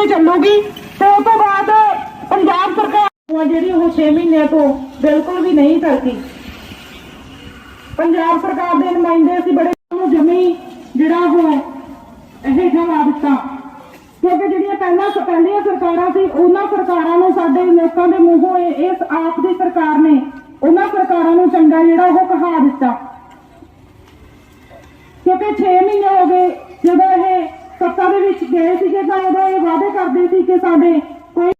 ਇੱਥੇ ਚੱਲੂਗੀ? ਤੇ ਉਸ ਤੋਂ ਬਾਅਦ ਪੰਜਾਬ ਸਰਕਾਰ ਜਿਹੜੀ ਉਹ 6 ਮਹੀਨਿਆਂ ਤੋਂ ਬਿਲਕੁਲ ਵੀ ਨਹੀਂ ਕਰਦੀ ਪੰਜਾਬ ਸਰਕਾਰ ਦੇ ਨੁਮਾਇੰਦੇ ਅਸੀਂ ਬੜੇ ਨੂੰ ਜਮੀ ਜਿਹੜਾ ਉਹ ਇਹ ਜਮਾ ਦਿੱਤਾ। ਕਿਉਂਕਿ ਜਿਹੜੀਆਂ ਪਹਿਲਾਂ ਪਹਿਲੀਆਂ ਸਰਕਾਰਾਂ ਸੀ, ਉਹਨਾਂ ਸਰਕਾਰਾਂ ਨੂੰ ਸਾਡੇ ਲੋਕਾਂ ਦੇ ਮੂੰਹੋਂ ਇਸ ਆਪ ਦੀ ਸਰਕਾਰ ਨੇ ਉਹਨਾਂ ਸਰਕਾਰਾਂ ਨੂੰ ਚੰਗਾ ਜਿਹੜਾ ਉਹ ਕਹਾ ਦਿੱਤਾ। ਕਿਉਂਕਿ 6 ਮਹੀਨੇ ਹੋ ਗਏ ਜਦੋਂ ਇਹ ਸੱਤਾ ਦੇ ਵਿੱਚ ਗਏ ਸੀਗੇ ਤਾਂ ਉਦੋਂ ਇਹ ਵਾਅਦੇ ਕਰਦੇ ਸੀ ਕਿ ਸਾਡੇ ਕੋਈ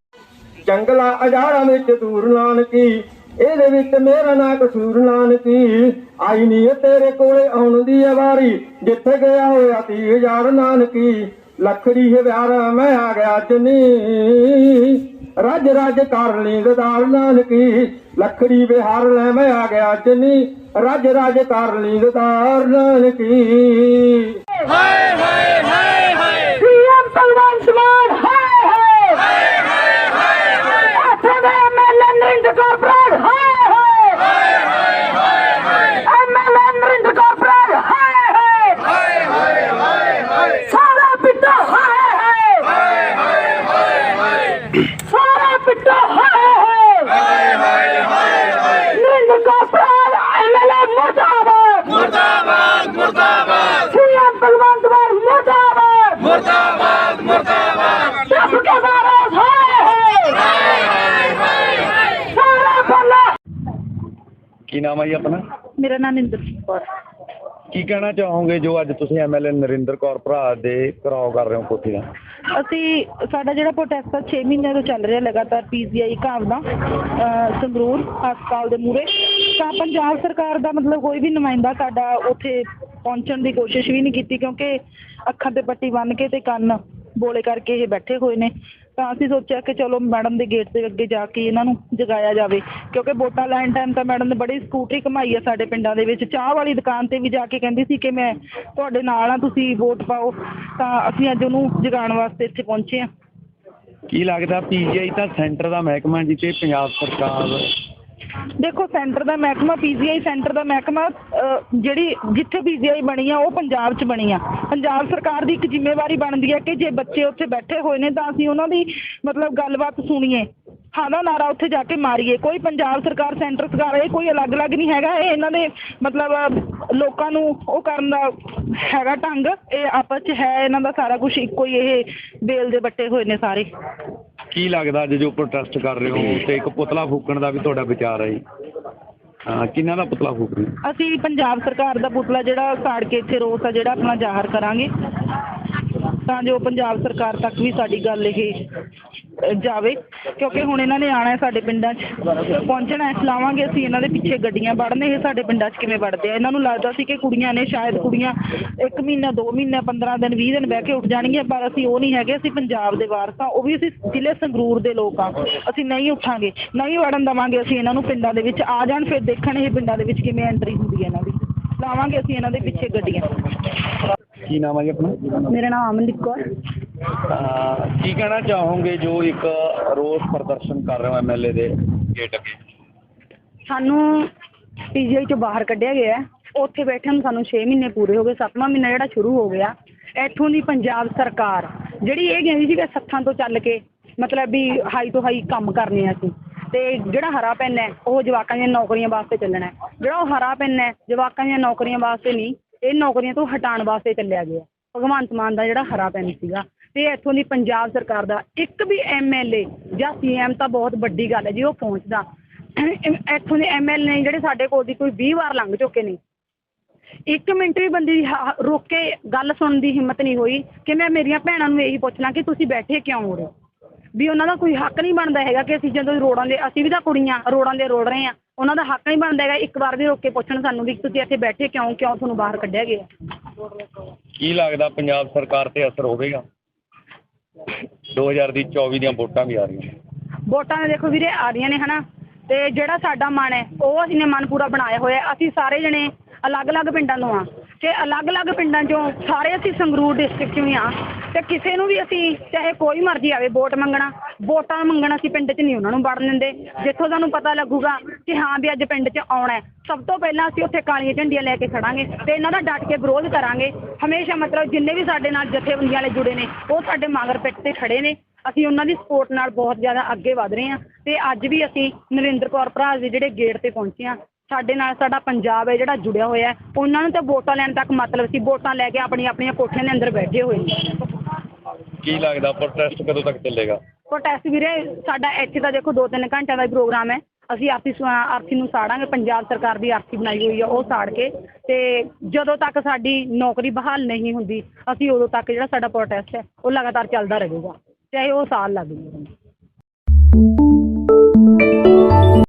ਜੰਗਲਾਂ ਅਜਾੜਾਂ ਵਿੱਚ ਦੂਰ ਨਾਨਕੀ ਇਹਦੇ ਵਿੱਚ ਮੇਰਾ ਨਾ ਕਸੂਰ ਨਾਨਕੀ। ਆਈ ਨਹੀਂ ਤੇਰੇ ਕੋਲੇ ਆਉਣ ਦੀ ਵਾਰੀ ਜਿੱਥੇ ਗਿਆ ਹੋਇਆ ਤੀ ਹਜ਼ਾਰ ਨਾਨਕੀ। ਲੱਖੜੀ ਹੈ ਵਿਆਰ ਮੈਂ ਆ ਗਿਆ ਜਨੀ। ਰੱਜ ਰੱਜ ਕਰ ਲਈ ਗਦਾਰ ਨਾਨਕੀ ਲੱਖੜੀ ਵਿਹਾਰ ਲੈ ਮੈਂ ਆ ਗਿਆ ਜਨੀ। ਰੱਜ ਰੱਜ ਕਰ ਲਈ ਗਦਾਰ ਨਾਨਕੀ ਸੀਐਮ ਭਗਵੰਤ ਮਾਨ ਹਾਏ ਹਾਏ ਹਾਏ ਹਾਏ ਹਾਏ ਇੱਥੇ ਦੇ ਐਮਐਲਏ ਨਰਿੰਦਰ ਕੌਰ ਬਰਾੜ ਹਾਏ ਹਾਏ ਐਮਐਲਏ ਨਰਿੰਦਰ ਕੌਰ ਬਰਾੜ ਹਾਏ ਹਾਏ ਸਾਰਾ ਪਿੱਟਾ ਹਾਏ ਹਾਏ ਸਾਰਾ ਪਿੱਟਾ ਹਾਏ ਹਾਏ ਨਰਿੰਦਰ ਕੌਰ ਬਰਾੜ ਐਮਐਲਏ ਮੁਰਦਾਬਾਦ ਮੁਰਦਾਬਾਦ ਮੁਰਦਾਬਾਦ ਸੀਐਮ ਭਗਵੰਤ ਮਾਨ ਮੁਰਦਾਬਾਦ ਮੁਰਦਾਬਾਦ ਮੁਰਦਾਬਾਦ ਚੱਪ ਕੇ ਮਾਰੋ ਹਾਏ ਹਾਏ ਸਾਰਾ ਬੱਲਾ ਕੀ ਨਾਮ ਹੈ ਜੀ ਆਪਣਾ? ਮੇਰਾ ਨਾਮ ਨਿੰਦਰ ਕੌਰ। ਕੀ ਕਹਿਣਾ ਚਾਹੋਗੇ ਜੋ ਅੱਜ ਤੁਸੀਂ ਐਮਐਲਏ ਨਰਿੰਦਰ ਕੌਰ ਭਰਾ ਦੇ ਕਰਾਓ ਕਰ ਰਹੇ ਹੋ ਕੋਠੀ ਦਾ? ਅਸੀਂ ਸਾਡਾ ਜਿਹੜਾ ਪ੍ਰੋਟੈਸਟ ਆ 6 ਮਹੀਨਿਆਂ ਤੋਂ ਚੱਲ ਰਿਹਾ ਲਗਾਤਾਰ ਪੀਜੀਆਈ ਘਾਵ ਦਾ ਸੰਗਰੂਰ ਹਸਪਤਾਲ ਦੇ ਮੂਹਰੇ। ਤਾਂ ਪੰਜਾਬ ਸਰਕਾਰ ਦਾ ਮਤਲਬ ਕੋਈ ਵੀ ਨੁਮਾਇੰਦਾ ਸਾਡਾ ਉੱਥੇ ਪਹੁੰਚਣ ਦੀ ਕੋਸ਼ਿਸ਼ ਵੀ ਨਹੀਂ ਕੀਤੀ ਕਿਉਂਕਿ ਅੱਖਾਂ ਤੇ ਪੱਟੀ ਬੰਨ੍ਹ ਕੇ ਤੇ ਕੰਨ ਬੋਲੇ ਕਰਕੇ ਇਹ ਬੈਠੇ ਹੋਏ ਨੇ। ਤਾਂ ਅਸੀਂ ਸੋਚਿਆ ਕਿ ਚਲੋ ਮੈਡਮ ਦੇ ਗੇਟ ਦੇ ਅੱਗੇ ਜਾ ਕੇ ਇਹਨਾਂ ਨੂੰ ਜਗਾਇਆ ਜਾਵੇ, ਕਿਉਂਕਿ ਵੋਟਾਂ ਲੈਣ ਟਾਈਮ ਤਾਂ ਮੈਡਮ ਨੇ ਬੜੀ ਸਕੂਟਰੀ ਘਮਾਈ ਆ ਸਾਡੇ ਪਿੰਡਾਂ ਦੇ ਵਿੱਚ। ਚਾਹ ਵਾਲੀ ਦੁਕਾਨ ਤੇ ਵੀ ਜਾ ਕੇ ਕਹਿੰਦੀ ਸੀ ਕਿ ਮੈਂ ਤੁਹਾਡੇ ਨਾਲ ਆ, ਤੁਸੀਂ ਵੋਟ ਪਾਓ। ਤਾਂ ਅਸੀਂ ਅੱਜ ਉਹਨੂੰ ਜਗਾਉਣ ਵਾਸਤੇ ਇੱਥੇ ਪਹੁੰਚੇ ਆ ਕੀ ਲੱਗਦਾ, ਪੀਜੀਆਈ ਤਾਂ ਸੈਂਟਰ ਦਾ ਮਹਿਕਮਾ ਜਿੱਤੇ ਪੰਜਾਬ ਸਰਕਾਰ ਦੇਖੋ ਸੈਂਟਰ ਦਾ ਮਹਿਕਮਾ ਪੀਜੀਆਈ ਸੈਂਟਰ ਦਾ ਮਹਿਕਮਾ ਜਿਹੜੀ ਜਿੱਥੇ ਪੀਜੀਆਈ ਬਣੀ ਆ, ਉਹ ਪੰਜਾਬ 'ਚ ਬਣੀ ਆ। ਪੰਜਾਬ ਸਰਕਾਰ ਦੀ ਇੱਕ ਜ਼ਿੰਮੇਵਾਰੀ ਬਣਦੀ ਹੈ ਕਿ ਜੇ ਬੱਚੇ ਉੱਥੇ ਬੈਠੇ ਹੋਏ ਨੇ, ਤਾਂ ਅਸੀਂ ਉਹਨਾਂ ਦੀ ਮਤਲਬ ਗੱਲਬਾਤ ਸੁਣੀਏ। ਹਾਂ ਨਾਰਾ ਉੱਥੇ ਜਾ ਕੇ ਮਾਰੀਏ। ਕੋਈ ਪੰਜਾਬ ਸਰਕਾਰ ਸੈਂਟਰ ਸਰਕਾਰ ਇਹ ਕੋਈ ਅਲੱਗ-ਅਲੱਗ ਨਹੀਂ ਹੈਗਾ। ਇਹ ਇਹਨਾਂ ਦੇ ਮਤਲਬ ਲੋਕਾਂ ਨੂੰ ਉਹ ਕਰਨ ਦਾ ਹੈਗਾ ਢੰਗ। ਇਹ ਆਪਸ 'ਚ ਹੈ, ਇਹਨਾਂ ਦਾ ਸਾਰਾ ਕੁਝ ਇੱਕੋ ਹੀ ਇਹ ਬੇਲ ਦੇ ਬੱਟੇ ਹੋਏ ਨੇ ਸਾਰੇ। ਕੀ ਲੱਗਦਾ ਜੇ ਜੋ ਪ੍ਰੋਟੈਸਟ ਕਰ ਰਹੇ ਹੋ ਤੇ ਇੱਕ ਪੁਤਲਾ ਫੂਕਣ ਦਾ ਵੀ ਤੁਹਾਡਾ ਵਿਚਾਰ ਹੈ ਜੀ? ਹਾਂ, ਕਿਹਨਾਂ ਦਾ ਪੁਤਲਾ ਫੂਕ ਅਸੀਂ ਪੰਜਾਬ ਸਰਕਾਰ ਦਾ ਪੁਤਲਾ ਜਿਹੜਾ ਸਾੜ ਕੇ ਇੱਥੇ ਰੋਸ ਆ ਜਿਹੜਾ ਆਪਣਾ ਜ਼ਾਹਰ ਕਰਾਂਗੇ। ਤਾਂ ਜੋ ਪੰਜਾਬ ਸਰਕਾਰ ਤੱਕ ਵੀ ਸਾਡੀ ਗੱਲ ਇਹ ਜਾਵੇ, ਕਿਉਂਕਿ ਹੁਣ ਇਹਨਾਂ ਨੇ ਆਣਾ ਹੈ ਸਾਡੇ ਪਿੰਡਾਂ 'ਚ, ਪਹੁੰਚਣਾ ਹੈ, ਲਾਵਾਂਗੇ ਅਸੀਂ ਇਹਨਾਂ ਦੇ ਪਿੱਛੇ ਗੱਡੀਆਂ ਵੜਨੇ, ਇਹ ਸਾਡੇ ਪਿੰਡਾਂ 'ਚ ਕਿਵੇਂ ਵੜਦੇ ਆ? ਇਹਨਾਂ ਨੂੰ ਲੱਗਦਾ ਸੀ ਕਿ ਕੁੜੀਆਂ ਨੇ ਸ਼ਾਇਦ ਕੁੜੀਆਂ ਇੱਕ ਮਹੀਨਾ, ਦੋ ਮਹੀਨਾ 15 ਦਿਨ 20 ਦਿਨ ਬਹਿ ਕੇ ਉੱਠ ਜਾਣਗੀਆਂ, ਪਰ ਅਸੀਂ ਉਹ ਨਹੀਂ ਹੈਗੇ, ਅਸੀਂ ਪੰਜਾਬ ਦੇ ਵਾਰਸ ਹਾਂ, ਉਹ ਵੀ ਅਸੀਂ ਜ਼ਿਲ੍ਹੇ ਸੰਗਰੂਰ ਦੇ ਲੋਕ ਹਾਂ। ਅਸੀਂ ਨਹੀਂ ਉੱਠਾਂਗੇ, ਨਹੀਂ ਵੜਨ ਦੇਵਾਂਗੇ ਅਸੀਂ ਇਹਨਾਂ ਨੂੰ ਪਿੰਡਾਂ ਦੇ ਵਿੱਚ, ਆ ਜਾਣ ਫਿਰ ਦੇਖਣ ਇਹ ਪਿੰਡਾਂ ਦੇ ਵਿੱਚ ਕਿਵੇਂ ਐਂਟਰੀ ਹੁੰਦੀ ਹੈ ਇਹਨਾਂ ਦੀ। ਲਾਵਾਂਗੇ ਅਸੀਂ ਇਹਨਾਂ ਦੇ ਪਿੱਛੇ ਗੱਡੀਆਂ। ਕੀ ਨਾਮ ਹੈ ਜੀ ਆਪਣਾ? ਮੇਰਾ ਨਾਮ ਅਮਨਦੀਪ ਕੌਰ। ਅਹ, ਕੀ ਕਹਿਣਾ ਚਾਹੋਗੇ ਜੋ ਇੱਕ ਰੋਸ ਪ੍ਰਦਰਸ਼ਨ ਕਰ ਰਹੇ ਹੋ ਐਮਐਲਏ ਦੇ ਗੇਟ ਅੱਗੇ? ਸਾਨੂੰ ਪੀਜੀਆਈ ਚੋਂ ਬਾਹਰ ਕੱਢਿਆ ਗਿਆ ਹੈ। ਉੱਥੇ ਬੈਠੇ ਨੂੰ ਸਾਨੂੰ 6 ਮਹੀਨੇ ਪੂਰੇ ਹੋ ਗਏ। 7ਵਾਂ ਮਹੀਨਾ ਜਿਹੜਾ ਸ਼ੁਰੂ ਹੋ ਗਿਆ। ਇੱਥੋਂ ਦੀ ਪੰਜਾਬ ਸਰਕਾਰ ਜਿਹੜੀ ਇਹ ਕਹਿੰਦੀ ਸੀ ਕਿ ਸੱਥਾਂ ਤੋਂ ਚੱਲ ਕੇ ਮਤਲਬ ਵੀ ਹਾਈ ਤੋਂ ਹਾਈ ਕੰਮ ਕਰਨੇ ਆ ਅਸੀਂ। ਤੇ ਜਿਹੜਾ ਹਰਾ ਪੈਨ ਹੈ ਉਹ ਜਵਾਕਾਂ ਦੀਆਂ ਨੌਕਰੀਆਂ ਵਾਸਤੇ ਚੱਲਣਾ ਹੈ। ਜਿਹੜਾ ਉਹ ਹਰਾ ਪੈਨ ਹੈ ਜਵਾਕਾਂ ਦੀਆਂ ਨੌਕਰੀਆਂ ਵਾਸਤੇ ਨਹੀਂ। ਇਹ ਨੌਕਰੀਆਂ ਤੋਂ ਹਟਾਉਣ ਵਾਸਤੇ ਚੱਲਿਆ ਗਿਆ। ਭਗਵੰਤ ਮਾਨ ਦਾ ਜਿਹੜਾ ਹਰਾ ਪੈਨ ਸੀਗਾ ਤੇ ਇੱਥੋਂ ਦੀ ਪੰਜਾਬ ਸਰਕਾਰ ਦਾ ਇੱਕ ਵੀ ਐਮਐਲਏ ਜਾਂ ਸੀਐਮ ਤਾਂ ਬਹੁਤ ਵੱਡੀ ਗੱਲ ਹੈ ਜੀ, ਉਹ ਪਹੁੰਚਦਾ। ਇੱਥੋਂ ਦੇ ਐਮਐਲਏ ਨੇ ਜਿਹੜੇ ਸਾਡੇ ਕੋਲ ਦੀ ਕੋਈ 20 ਵਾਰ ਲੰਘ ਚੁੱਕੇ ਨੇ। ਇੱਕ ਮਿੰਟ ਵੀ ਬੰਦੇ ਦੀ ਹ- ਰੁਕ ਕੇ ਗੱਲ ਸੁਣਨ ਦੀ ਹਿੰਮਤ ਨਹੀਂ ਹੋਈ ਕਿ ਮੈਂ ਮੇਰੀਆਂ ਭੈਣਾਂ ਨੂੰ ਇਹੀ ਪੁੱਛਣਾ ਕਿ ਤੁਸੀਂ ਬੈਠੇ ਕਿਉਂ ਹੋ ਰਹੇ ਹੋ? ਵੀ ਉਹਨਾਂ ਦਾ ਕੋਈ ਹੱਕ ਨਹੀਂ ਬਣਦਾ ਹੈਗਾ ਕਿ ਅਸੀਂ ਜਦੋਂ ਰੋਡਾਂ ਦੇ ਅਸੀਂ ਵੀ ਤਾਂ ਕੁੜੀਆਂ ਰੋਡਾਂ ਦੇ ਰੋੜ ਰਹੇ ਆ ਉਹਨਾਂ ਦਾ ਹੱਕ ਨਹੀਂ ਬਣਦਾ ਹੈਗਾ ਇੱਕ ਵਾਰ ਵੀ ਰੁਕ ਕੇ ਪੁੱਛਣ ਸਾਨੂੰ ਵੀ ਤੁਸੀਂ ਇੱਥੇ ਬੈਠੇ ਕਿਉਂ ਕਿਉਂ ਤੁਹਾਨੂੰ ਬਾਹਰ ਕੱਢਿਆ ਗਿਆ? ਕੀ ਲੱਗਦਾ ਪੰਜਾਬ ਸਰਕਾਰ ਤੇ ਅਸਰ ਹੋਵੇਗਾ? 2000 ਦੀ 24 ਦੀਆਂ ਵੋਟਾਂ ਵੀ ਆ ਰਹੀਆਂ ਵੋਟਾਂ ਦੇਖੋ ਵੀਰੇ ਆ ਰਹੀਆਂ ਨੇ ਹਨਾ। ਤੇ ਜਿਹੜਾ ਸਾਡਾ ਮਨ ਹੈ ਉਹ ਅਸੀਂ ਨੇ ਮਨ ਪੂਰਾ ਬਣਾਇਆ ਹੋਇਆ ਹੈ। ਅਸੀਂ ਸਾਰੇ ਜਣੇ ਅਲੱਗ-ਅਲੱਗ ਪਿੰਡਾਂ ਤੋਂ ਆ ਕਿ ਅਲੱਗ-ਅਲੱਗ ਪਿੰਡਾਂ 'ਚੋਂ, ਸਾਰੇ ਅਸੀਂ ਸੰਗਰੂਰ ਡਿਸਟ੍ਰਿਕਟ 'ਚੋਂ ਹੀ ਆ ਤੇ ਕਿਸੇ ਨੂੰ ਵੀ ਅਸੀਂ, ਚਾਹੇ ਕੋਈ ਮਰਜ਼ੀ ਆਵੇ ਵੋਟ ਮੰਗਣਾ, ਵੋਟਾਂ ਮੰਗਣਾ ਅਸੀਂ ਪਿੰਡ 'ਚ ਨਹੀਂ ਉਹਨਾਂ ਨੂੰ ਵੜਨ ਦਿੰਦੇ। ਜਿੱਥੋਂ ਸਾਨੂੰ ਪਤਾ ਲੱਗੂਗਾ ਕਿ ਹਾਂ ਵੀ ਅੱਜ ਪਿੰਡ 'ਚ ਆਉਣਾ ਹੈ। ਸਭ ਤੋਂ ਪਹਿਲਾਂ ਅਸੀਂ ਉੱਥੇ ਕਾਲੀਆਂ ਝੰਡੀਆਂ ਲੈ ਕੇ ਖੜਾਂਗੇ ਤੇ ਇਹਨਾਂ ਦਾ ਡਟ ਕੇ ਵਿਰੋਧ ਕਰਾਂਗੇ। ਹਮੇਸ਼ਾ ਮਤਲਬ ਜਿੰਨੇ ਵੀ ਸਾਡੇ ਨਾਲ ਜਥੇਬੰਦੀਆਂ ਵਾਲੇ ਜੁੜੇ ਨੇ, ਉਹ ਸਾਡੇ ਮਗਰ ਪਿੱਟ ਤੇ ਖੜੇ ਨੇ। ਅਸੀਂ ਉਹਨਾਂ ਦੀ ਸਪੋਰਟ ਨਾਲ ਬਹੁਤ ਜ਼ਿਆਦਾ ਅੱਗੇ ਵਧ ਰਹੇ ਹਾਂ। ਤੇ ਅੱਜ ਵੀ ਅਸੀਂ ਨਰਿੰਦਰ ਕੌਰ ਭਰਾ ਦੇ ਜਿਹੜੇ ਗੇਟ ਤੇ ਪਹੁੰਚੇ ਹਾਂ ਸਾਡੇ ਨਾਲ ਸਾਡਾ ਪੰਜਾਬ ਹੈ ਜਿਹੜਾ ਜੁੜਿਆ ਹੋਇਆ ਉਹਨਾਂ ਨੂੰ ਤਾਂ ਵੋਟਾਂ ਲੈਣ ਤੱਕ ਮਤਲਬ ਸੀ ਵੋਟਾਂ ਲੈ ਕੇ ਆਪਣੀਆਂ ਆਪਣੀਆਂ ਕੋਠੀਆਂ ਦੇ ਅੰਦਰ ਬੈਠੇ ਹੋਏ ਨੇ ਕੀ ਲੱਗਦਾ ਪ੍ਰੋਟੈਸਟ ਕਦੋਂ ਤੱਕ ਚੱਲੇਗਾ? ਪ੍ਰੋਟੈਸਟ ਵੀਰੇ ਸਾਡਾ ਇੱਥੇ ਤਾਂ ਦੇਖੋ 2-3 ਘੰਟਿਆਂ ਦਾ ਹੀ ਪ੍ਰੋਗਰਾਮ ਹੈ। ਅਸੀਂ ਆਰਥੀ ਆਰਥੀ ਨੂੰ ਸਾੜਾਂਗੇ ਪੰਜਾਬ ਸਰਕਾਰ ਦੀ ਆਰਥੀ ਬਣਾਈ ਹੋਈ ਹੈ ਉਹ ਸਾੜ ਕੇ ਤੇ ਜਦੋਂ ਤੱਕ ਸਾਡੀ ਨੌਕਰੀ ਬਹਾਲ ਨਹੀਂ ਹੁੰਦੀ ਅਸੀਂ ਉਦੋਂ ਤੱਕ ਜਿਹੜਾ ਸਾਡਾ ਪ੍ਰੋਟੈਸਟ ਹੈ ਉਹ ਲਗਾਤਾਰ ਚੱਲਦਾ ਰਹੇਗਾ ਚਾਹੇ ਉਹ ਸਾਲ ਲੱਗ ਜਾਵੇ।